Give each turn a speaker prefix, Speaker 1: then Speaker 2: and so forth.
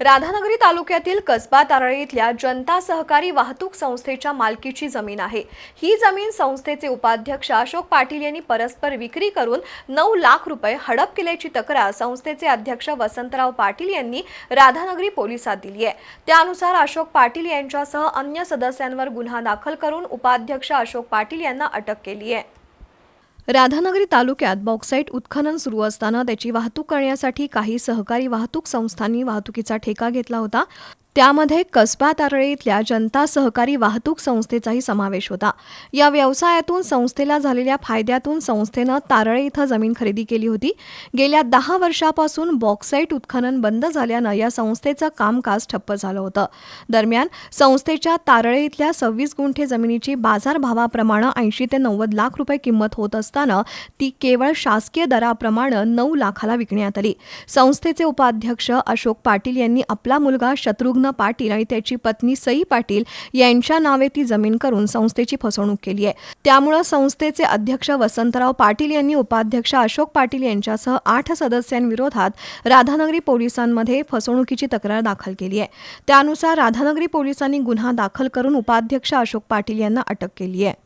Speaker 1: राधानगरी तालुक्यातील कसबा तारळी इथल्या जनता सहकारी वाहतूक संस्थेच्या मालकीची जमीन आहे. ही जमीन संस्थेचे उपाध्यक्ष अशोक पाटील यांनी परस्पर विक्री करून नऊ लाख रुपये हडप केल्याची तक्रार संस्थेचे अध्यक्ष वसंतराव पाटील यांनी राधानगरी पोलिसात दिली आहे. त्यानुसार अशोक पाटील यांच्यासह अन्य सदस्यांवर गुन्हा दाखल करून उपाध्यक्ष अशोक पाटील यांना अटक केली आहे. राधानगरी तालुक्यात बॉक्साईट उत्खनन सुरू असताना त्याची वाहतूक करण्यासाठी काही सहकारी वाहतूक संस्थांनी वाहतुकीचा ठेका घेतला होता. त्यामध्ये कसबा तारळे इथल्या जनता सहकारी वाहतूक संस्थेचाही समावेश होता. या व्यवसायातून संस्थेला झालेल्या फायद्यातून संस्थेनं तारळे इथं जमीन खरेदी केली होती. गेल्या दहा वर्षापासून बॉक्साईट उत्खनन बंद झाल्यानं या संस्थेचं कामकाज ठप्प झालं होतं. दरम्यान संस्थेच्या तारळे इथल्या सव्वीस गुंठे जमिनीची बाजारभावाप्रमाणे ऐंशी ते नव्वद लाख रुपये किंमत होत असताना ती केवळ शासकीय दराप्रमाणे नऊ लाखाला विकण्यात आली. संस्थेचे उपाध्यक्ष अशोक पाटील यांनी आपला मुलगा शत्रुघ्न पाटील आणि त्याची पत्नी सई पाटील यांच्या नावे ती जमीन करून संस्थेची फसवणूक केली आहे. त्यामुळं संस्थेचे अध्यक्ष वसंतराव पाटील यांनी उपाध्यक्ष अशोक पाटील यांच्यासह आठ सदस्यांविरोधात राधानगरी पोलिसांमध्ये फसवणुकीची तक्रार दाखल केली आहे. त्यानुसार राधानगरी पोलिसांनी गुन्हा दाखल करून उपाध्यक्ष अशोक पाटील यांना अटक केली आहे.